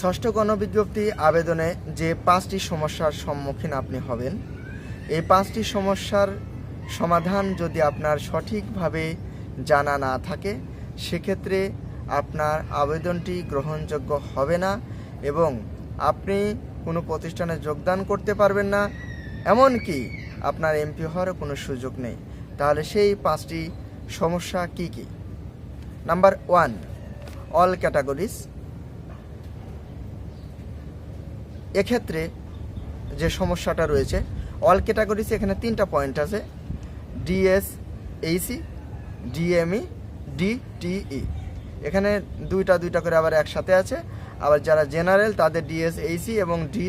ষষ্ঠ গণবিজ্ঞপ্তি আবেদনে যে পাঁচটি সমস্যার সম্মুখীন আপনি হবেন, এই পাঁচটি সমস্যার সমাধান যদি আপনার সঠিকভাবে জানা না থাকে, সেক্ষেত্রে আপনার আবেদনটি গ্রহণযোগ্য হবে না এবং আপনি কোনো প্রতিষ্ঠানে যোগদান করতে পারবেন না। এমনকি আপনার এমপি হওয়ারও কোনো সুযোগ নেই। তাহলে সেই পাঁচটি সমস্যা কি কি? Number one, all categories. এক্ষেত্রে যে সমস্যাটা রয়েছে অল ক্যাটাগরিজ এখানে তিনটা পয়েন্ট আছে ডিএস এইসি ডিএমই ডিটিই এখানে দুইটা দুইটা করে আবার একসাথে আছে, আবার যারা জেনারেল তাদের ডিএস এইসি এবং ডি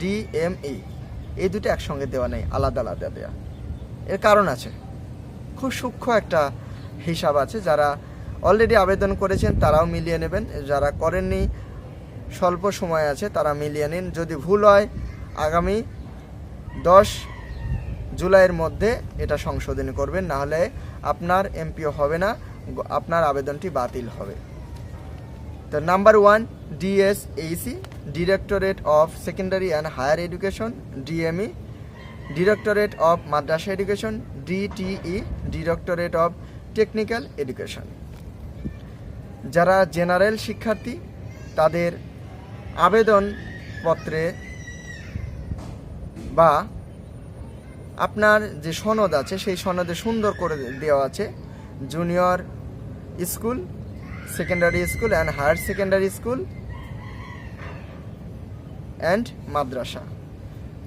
ডিএমই এই দুটো একসঙ্গে দেওয়া নেই, আলাদা আলাদা দেওয়া এর কারণ আছে, খুব সূক্ষ্ম একটা হিসাব আছে, যারা অলরেডি আবেদন করেছেন তারাও মিলিয়ে নেবেন, যারা করেননি স্বল্প সময় আছে, তারা মিলিয়ে নিন। যদি ভুল হয়, আগামী দশ জুলাইয়ের মধ্যে এটা সংশোধনী করবেন না হলে আপনার এমপিও হবে না, আপনার আবেদনটি বাতিল হবে। তো number one DSHE directorate of secondary and higher education, DME, directorate of madrasa education, DTE, directorate of technical education. যারা জেনারেল শিক্ষার্থী, তাদের আবেদনপত্রে বা আপনার যে সনদ আছে, সেই সনদে সুন্দর করে দেওয়া আছে। Junior school secondary school and higher secondary school and মাদ্রাসা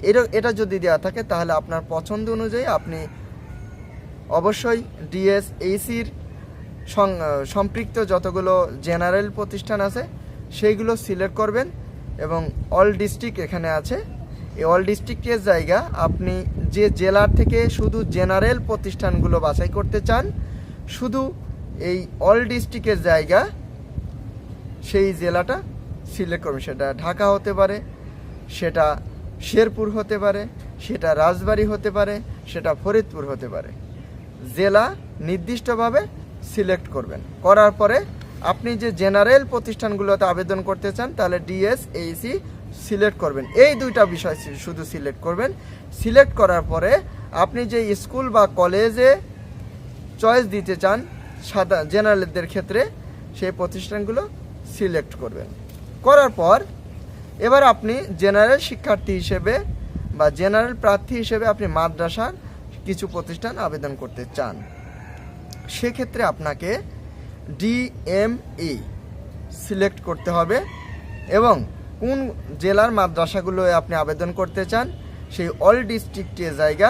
এটা এটা যদি দেওয়া থাকে, তাহলে আপনার পছন্দ অনুযায়ী আপনি অবশ্যই ডিএস এইসির সম্পৃক্ত যতগুলো জেনারেল প্রতিষ্ঠান আছে, সেইগুলো সিলেক্ট করবেন। এবং অল ডিস্ট্রিক্ট এখানে আছে। এই অল ডিস্ট্রিক্টের জায়গা আপনি যে জেলার থেকে শুধু জেনারেল প্রতিষ্ঠানগুলো বাছাই করতে চান, শুধু এই অল ডিস্ট্রিক্টের জায়গা, সেই জেলাটা সিলেক্ট করবেন। সেটা ঢাকা হতে পারে, সেটা শেরপুর হতে পারে, সেটা রাজবাড়ী হতে পারে, সেটা ফরিদপুর হতে পারে। জেলা নির্দিষ্টভাবে সিলেক্ট করবেন। করার পরে আপনি যে জেনারেল প্রতিষ্ঠানগুলোতে আবেদন করতে চান, তাহলে ডিএস এইসি সিলেক্ট করবেন। এই দুইটা বিষয় শুধু সিলেক্ট করবেন। সিলেক্ট করার পরে আপনি যে স্কুল বা কলেজে চয়েস দিতে চান, সাদা জেনারেলদের ক্ষেত্রে সেই প্রতিষ্ঠানগুলো সিলেক্ট করবেন। করার পর এবার আপনি জেনারেল শিক্ষার্থী হিসেবে বা জেনারেল প্রার্থী হিসেবে আপনি মাদ্রাসার কিছু প্রতিষ্ঠান আবেদন করতে চান। সেক্ষেত্রে আপনাকে ডিএমই সিলেক্ট করতে হবে এবং কোন জেলার মাদ্রাসাগুলোয় আপনি আবেদন করতে চান, সেই অল ডিস্ট্রিক্টের জায়গা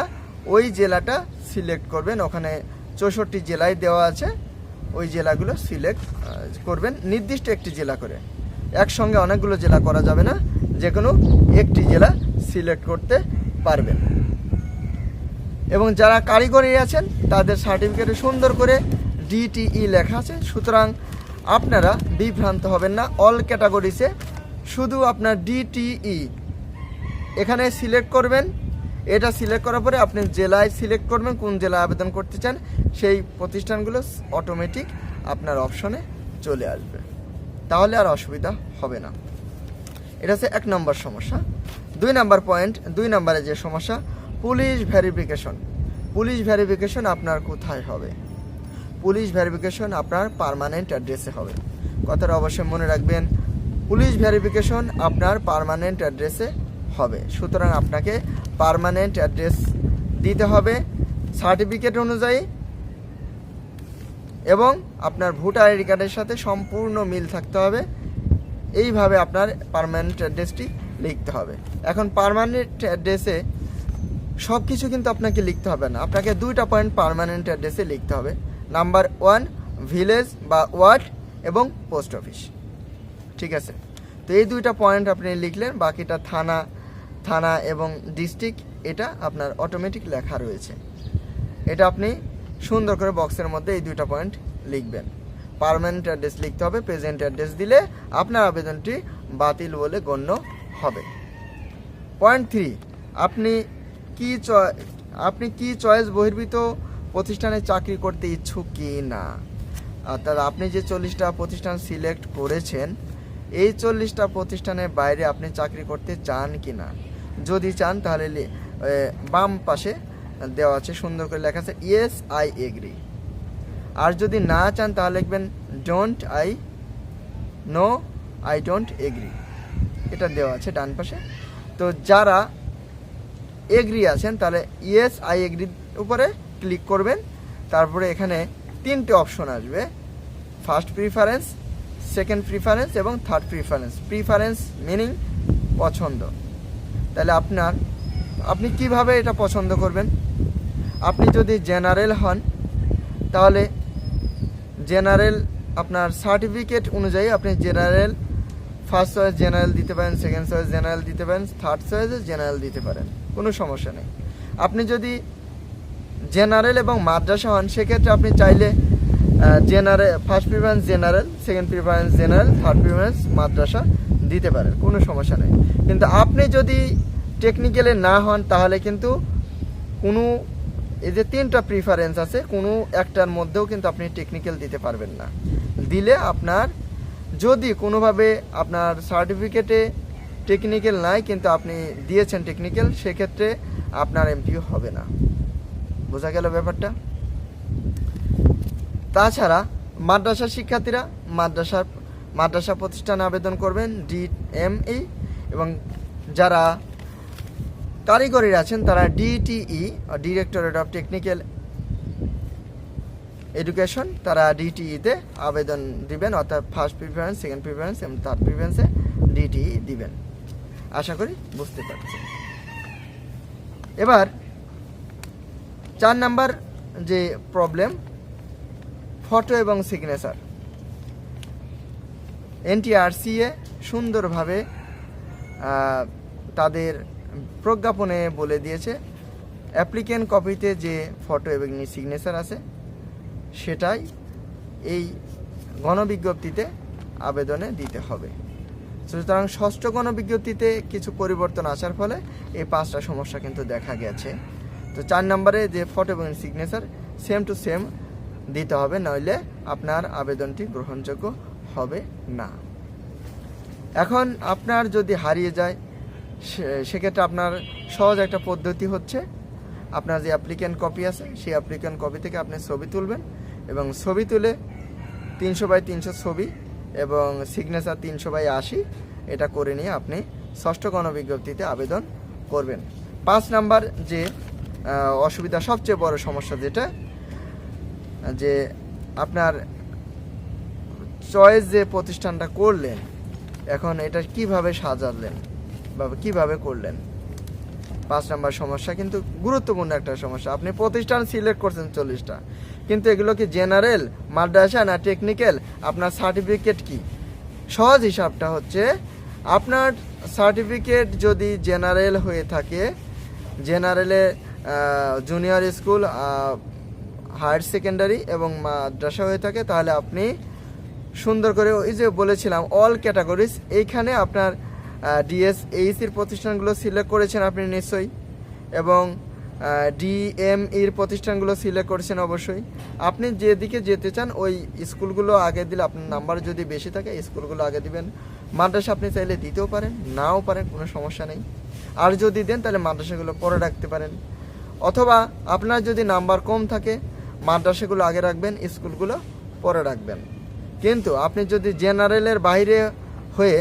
ওই জেলাটা সিলেক্ট করবেন। ওখানে চৌষট্টি জেলায় দেওয়া আছে, ওই জেলাগুলো সিলেক্ট করবেন। নির্দিষ্ট একটি জেলা করে। একসঙ্গে অনেকগুলো জেলা করা যাবে না যে কোনো একটি জেলা সিলেক্ট করতে পারবেন। এবং যারা কারিগরি আছেন, তাদের সার্টিফিকেটে সুন্দর করে ডিটিই লেখা আছে, সুতরাং আপনারা বিভ্রান্ত হবেন না। অল ক্যাটাগরিসে শুধু আপনার ডিটিই এখানে সিলেক্ট করবেন। এটা সিলেক্ট করার পরে আপনি জেলায় সিলেক্ট করবেন, কোন জেলায় আবেদন করতে চান। সেই প্রতিষ্ঠানগুলো অটোমেটিক আপনার অপশনে চলে আসবে। তাহলে আর অসুবিধা হবে না। এটা হচ্ছে এক নম্বর সমস্যা। দুই নম্বর পয়েন্ট দুই নম্বরে যে সমস্যা, পুলিশ ভেরিফিকেশন পুলিশ ভেরিফিকেশন আপনার কোথায় হবে? পুলিশ ভেরিফিকেশন আপনার পারমানেন্ট অ্যাড্রেসে হবে। কথাটা অবশ্যই মনে রাখবেন, পুলিশ ভেরিফিকেশন আপনার পার্মানেন্ট অ্যাড্রেসে হবে। সুতরাং আপনাকে পার্মানেন্ট অ্যাড্রেস দিতে হবে সার্টিফিকেট অনুযায়ী এবং আপনার ভোটার আইডি কার্ডের সাথে সম্পূর্ণ মিল থাকতে হবে। এইভাবে আপনার পার্মানেন্ট অ্যাড্রেসটি লিখতে হবে। এখন পার্মানেন্ট অ্যাড্রেসে সব কিছু কিন্তু আপনাকে লিখতে হবে না। আপনাকে দুইটা পয়েন্ট পারমানেন্ট অ্যাড্রেসে লিখতে হবে। নাম্বার ওয়ান, ভিলেজ বা ওয়ার্ড এবং পোস্ট অফিস। ঠিক আছে? তো এই দুইটা পয়েন্ট আপনি লিখলেন, বাকিটা থানা থানা এবং ডিস্ট্রিক্ট, এটা আপনার অটোমেটিক লেখা রয়েছে। এটা আপনি সুন্দর করে বক্সের মধ্যে এই দুইটা পয়েন্ট লিখবেন। পার্মানেন্ট অ্যাড্রেস লিখতে হবে, প্রেজেন্ট অ্যাড্রেস দিলে আপনার আবেদনটি বাতিল বলে গণ্য হবে। পয়েন্ট থ্রি, আপনি কি আপনি কি চয়েস বহির্ভূত প্রতিষ্ঠানে চাকরি করতে ইচ্ছুক কি না? অর্থাৎ আপনি যে চল্লিশটা প্রতিষ্ঠান সিলেক্ট করেছেন, এই চল্লিশটা প্রতিষ্ঠানের বাইরে আপনি চাকরি করতে চান কি না? যদি চান তাহলে বাম পাশে দেওয়া আছে, সুন্দর করে লেখা আছে ইয়েস আই এগ্রি আর যদি না চান তাহলে লিখবেন don't I no I don't agree এটা দেওয়া আছে ডান পাশে। তো যারা এগ্রি আছেন তাহলে ইয়েস আই এগ্রি উপরে ক্লিক করবেন, তারপরে এখানে তিনটে অপশন আসবে। ফার্স্ট প্রিফারেন্স সেকেন্ড প্রিফারেন্স এবং থার্ড প্রিফারেন্স প্রিফারেন্স মিনিং পছন্দ। তাহলে আপনার, আপনি কীভাবে এটা পছন্দ করবেন? আপনি যদি জেনারেল হন, তাহলে জেনারেল আপনার সার্টিফিকেট অনুযায়ী আপনি জেনারেল ফার্স্ট চয়েস জেনারেল দিতে পারেন সেকেন্ড চয়েস জেনারেল দিতে পারেন থার্ড চয়েসে জেনারেল দিতে পারেন। কোনো সমস্যা নেই। আপনি যদি জেনারেল এবং মাদ্রাসা হন, সেক্ষেত্রে আপনি চাইলে general first preference general second preference general third preference মাদ্রাসা দিতে পারেন, কোনো সমস্যা নেই। কিন্তু আপনি যদি টেকনিক্যালে না হন, তাহলে কিন্তু কোনো, এই যে তিনটা প্রিফারেন্স আছে, কোনো একটার মধ্যেও কিন্তু আপনি টেকনিক্যাল দিতে পারবেন না। দিলে আপনার, যদি কোনোভাবে আপনার সার্টিফিকেটে টেকনিক্যাল নাই, কিন্তু আপনি দিয়েছেন টেকনিক্যাল সেক্ষেত্রে আপনার এমপিও হবে না। বোঝা গেল ব্যাপারটা। তাছাড়া মাদ্রাসার শিক্ষার্থীরা মাদ্রাসার মাদ্রাসা প্রতিষ্ঠানে আবেদন করবেন ডি এম ই এবং যারা কারিগরির আছেন তারা DTE, directorate of technical education, তারা ডিটিইতে আবেদন দিবেন, অর্থাৎ ফার্স্ট প্রিফারেন্স, সেকেন্ড প্রিফারেন্স, এবং থার্ড প্রিফারেন্সে ডিটিই দিবেন। আশা করি বুঝতে পারছি এবার চার নাম্বার যে প্রবলেম ফটো এবং সিগনেচার এনটিআরসিএ সুন্দরভাবে তাদের প্রজ্ঞাপনে বলে দিয়েছে অ্যাপ্লিকেন্ট কপিতে যে ফটো এবং সিগনেচার আছে, সেটাই এই গণবিজ্ঞপ্তিতে আবেদনে দিতে হবে। সুতরাং ষষ্ঠ গণবিজ্ঞপ্তিতে কিছু পরিবর্তন আসার ফলে এই পাঁচটা সমস্যা কিন্তু দেখা গেছে। তো চার নম্বরে যে ফটো এবং সিগনেচার সেম টু সেম দিতে হবে, নইলে আপনার আবেদনটি গ্রহণযোগ্য হবে না। এখন আপনার যদি হারিয়ে যায় সেক্ষেত্রে আপনার সহজ একটা পদ্ধতি হচ্ছে, আপনার যে অ্যাপ্লিকেন্ট কপি আছে, সেই অ্যাপ্লিকেন্ট কপি থেকে আপনি ছবি তুলবেন এবং ছবি তুলে তিনশো বাই তিনশো ছবি এবং সিগনেচার তিনশো বাই আশি, এটা করে নিয়ে আপনি ষষ্ঠ গণবিজ্ঞপ্তিতে আবেদন করবেন। পাঁচ নাম্বার যে অসুবিধা সবচেয়ে বড় সমস্যা যেটা, যে আপনার চয়েস যে প্রতিষ্ঠানটা করলেন, এখন এটা কীভাবে সাজালেন বা কীভাবে করলেন? পাঁচ নাম্বার সমস্যা কিন্তু গুরুত্বপূর্ণ একটা সমস্যা। আপনি প্রতিষ্ঠান সিলেক্ট করছেন চল্লিশটা। কিন্তু এগুলো কি জেনারেল মাদ্রাসা না টেকনিক্যাল আপনার সার্টিফিকেট কি? সহজ হিসাবটা হচ্ছে, আপনার সার্টিফিকেট যদি জেনারেল হয়ে থাকে জেনারেলে জুনিয়র স্কুল হায়ার সেকেন্ডারি এবং মাদ্রাসা হয়ে থাকে, তাহলে আপনি সুন্দর করে ওই যে বলেছিলাম অল ক্যাটাগরিজ এইখানে আপনার ডিএস এইসির প্রতিষ্ঠানগুলো সিলেক্ট করেছেন আপনি নিশ্চয়ই, এবং ডিএম এর প্রতিষ্ঠানগুলো সিলেক্ট করেছেন অবশ্যই। আপনি যেদিকে যেতে চান, ওই স্কুলগুলো আগে দিলে আপনার নাম্বার যদি বেশি থাকে, স্কুলগুলো আগে দিবেন। মাদ্রাসা আপনি চাইলে দিতেও পারেন, নাও পারেন, কোনো সমস্যা নেই। আর যদি দেন, তাহলে মাদ্রাসাগুলো পরে রাখতে পারেন। অথবা আপনার যদি নাম্বার কম থাকে, মাদ্রাসাগুলো আগে রাখবেন, স্কুলগুলো পরে রাখবেন। কিন্তু আপনি যদি জেনারেলের বাইরে হয়ে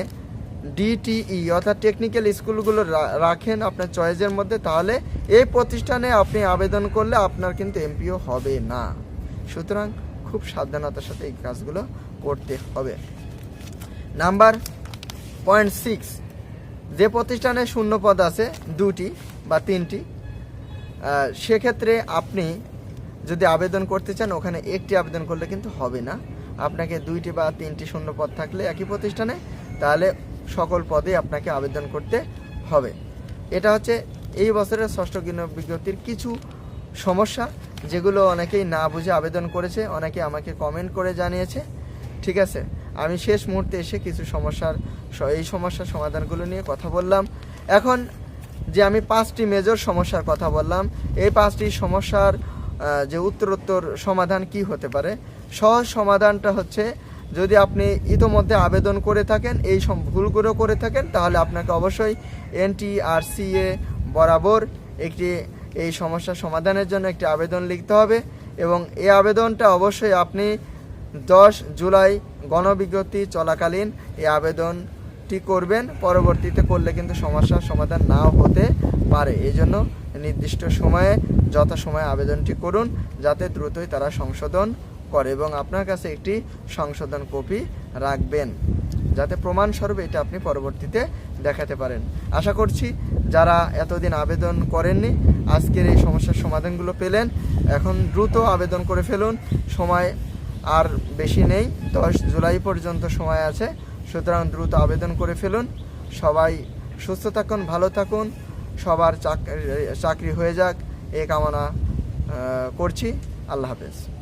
ডিটিই অর্থাৎ টেকনিক্যাল স্কুলগুলো রাখেন আপনার চয়েসের মধ্যে, তাহলে এই প্রতিষ্ঠানে আপনি আবেদন করলে আপনার কিন্তু এমপিও হবে না। সুতরাং খুব সাবধানতার সাথে এই কাজগুলো করতে হবে। নাম্বার পয়েন্ট সিক্স, যে প্রতিষ্ঠানে শূন্য পদ আছে, দুটি বা তিনটি সেক্ষেত্রে আপনি যদি আবেদন করতে চান, ওখানে একটি আবেদন করলে কিন্তু হবে না। আপনাকে দুইটি বা তিনটি শূন্য পদ থাকলে একই প্রতিষ্ঠানে, তাহলে সকল পদে আপনাকে আবেদন করতে হবে। এটা হচ্ছে এই বছরের ষষ্ঠ গণ বিজ্ঞপ্তির কিছু সমস্যা, যেগুলো অনেকেই না বুঝে আবেদন করেছে, অনেকে আমাকে কমেন্ট করে জানিয়েছে। ঠিক আছে? আমি শেষ মুহূর্তে এসে কিছু সমস্যার এই সমস্যার সমাধানগুলো নিয়ে কথা বললাম। এখন যে আমি পাঁচটি মেজর সমস্যার কথা বললাম, এই পাঁচটি সমস্যার যে উত্তরোত্তর সমাধান কি হতে পারে? সহজ সমাধানটা হচ্ছে যদি আপনি ইতোমধ্যে আবেদন করে থাকেন, এই ভুলগুলো করে থাকেন, তাহলে আপনাকে অবশ্যই এনটিআরসিএ বরাবর একটি, এই সমস্যার সমাধানের জন্য একটি আবেদন লিখতে হবে এবং এই আবেদনটা অবশ্যই আপনি দশ জুলাই গণবিজ্ঞপ্তি চলাকালীন এই আবেদনটি করবেন, পরবর্তীতে করলে কিন্তু সমস্যার সমাধান নাও হতে পারে। এই জন্য নির্দিষ্ট সময়ে যত সময় আবেদনটি করুন, যাতে দ্রুতই তারা সংশোধন করে এবং আপনার কাছে একটি সংশোধন কপি রাখবেন, যাতে প্রমাণস্বরূপ এটা আপনি পরবর্তীতে দেখাতে পারেন। আশা করছি যারা এতদিন আবেদন করেননি, আজকের এই সমস্যার সমাধানগুলো পেলেন। এখন দ্রুত আবেদন করে ফেলুন। সময় আর বেশি নেই। দশ জুলাই পর্যন্ত সময় আছে। সুতরাং দ্রুত আবেদন করে ফেলুন। সবাই সুস্থ থাকুন, ভালো থাকুন। সবার চাকরি চাকরি হয়ে যাক। এ কামনা করছি। আল্লাহ হাফেজ।